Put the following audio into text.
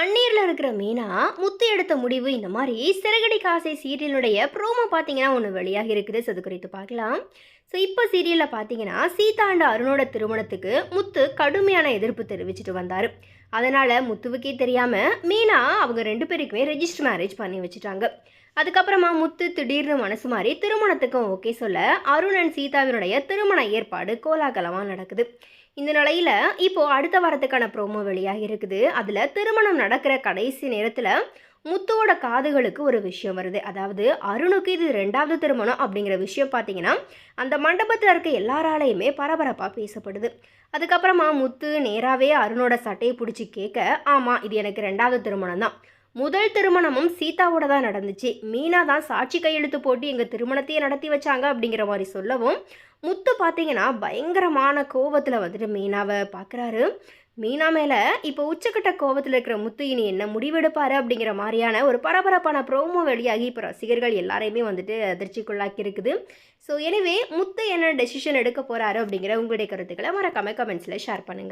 கண்ணீரில் இருக்கிற மீனா முத்து எடுத்த முடிவு இந்த மாதிரி சிறகடி காசை சீரியலுடைய ப்ரோமோ பார்த்தீங்கன்னா ஒன்று வெளியாக இருக்குது. அது குறித்து பார்க்கலாம். ஸோ இப்போ சீரியலில் பார்த்தீங்கன்னா சீதா அருணோட திருமணத்துக்கு முத்து கடுமையான எதிர்ப்பு தெரிவிச்சுட்டு வந்தார். அதனால் முத்துவுக்கே தெரியாமல் மீனா அவங்க ரெண்டு பேருக்குமே ரெஜிஸ்டர் மேரேஜ் பண்ணி வச்சுட்டாங்க. அதுக்கப்புறமா முத்து திடீர்னு மனசு மாதிரி திருமணத்துக்கும் ஓகே சொல்ல அருண் அண்ட் சீதாவினுடைய திருமண ஏற்பாடு கோலாகலமாக நடக்குது. இந்த நிலையில் இப்போது அடுத்த வாரத்துக்கான ப்ரோமோ வெளியாக இருக்குது. அதில் திருமணம் நடக்கிற கடைசி நேரத்தில் முத்துவோட காதுகளுக்கு ஒரு விஷயம் வருது. அதாவது அருணுக்கு இது ரெண்டாவது திருமணம் அப்படிங்கிற விஷயம் பார்த்தீங்கன்னா அந்த மண்டபத்தில் இருக்க எல்லாராலையுமே பரபரப்பாக பேசப்படுது. அதுக்கப்புறமா முத்து நேராகவே அருணோட சட்டையை பிடிச்சி கேட்க ஆமாம் இது எனக்கு ரெண்டாவது திருமணம் தான். முதல் திருமணமும் சீதாவோட தான் நடந்துச்சு. மீனா தான் சாட்சி கையெழுத்து போட்டு எங்கள் திருமணத்தையே நடத்தி வச்சாங்க அப்படிங்கிற மாதிரி சொல்லவும் முத்து பார்த்தீங்கன்னா பயங்கரமான கோவத்தில் வந்துட்டு மீனாவை பார்க்குறாரு மீனா மேலே இப்போ உச்சக்கட்ட கோபத்தில் இருக்கிற முத்து இனி என்ன முடிவெடுப்பாரு அப்படிங்கிற மாதிரியான ஒரு பரபரப்பான ப்ரோமோ வெளியாகி இப்போ ரசிகர்கள் எல்லாரையுமே வந்துட்டு அதிர்ச்சிக்குள்ளாக்கி இருக்குது. ஸோ எனவே முத்து என்ன டெசிஷன் எடுக்க போகிறாரு அப்படிங்கிற உங்களுடைய கருத்துக்களை மறக்காம கமெண்ட்ஸில் ஷேர் பண்ணுங்கள்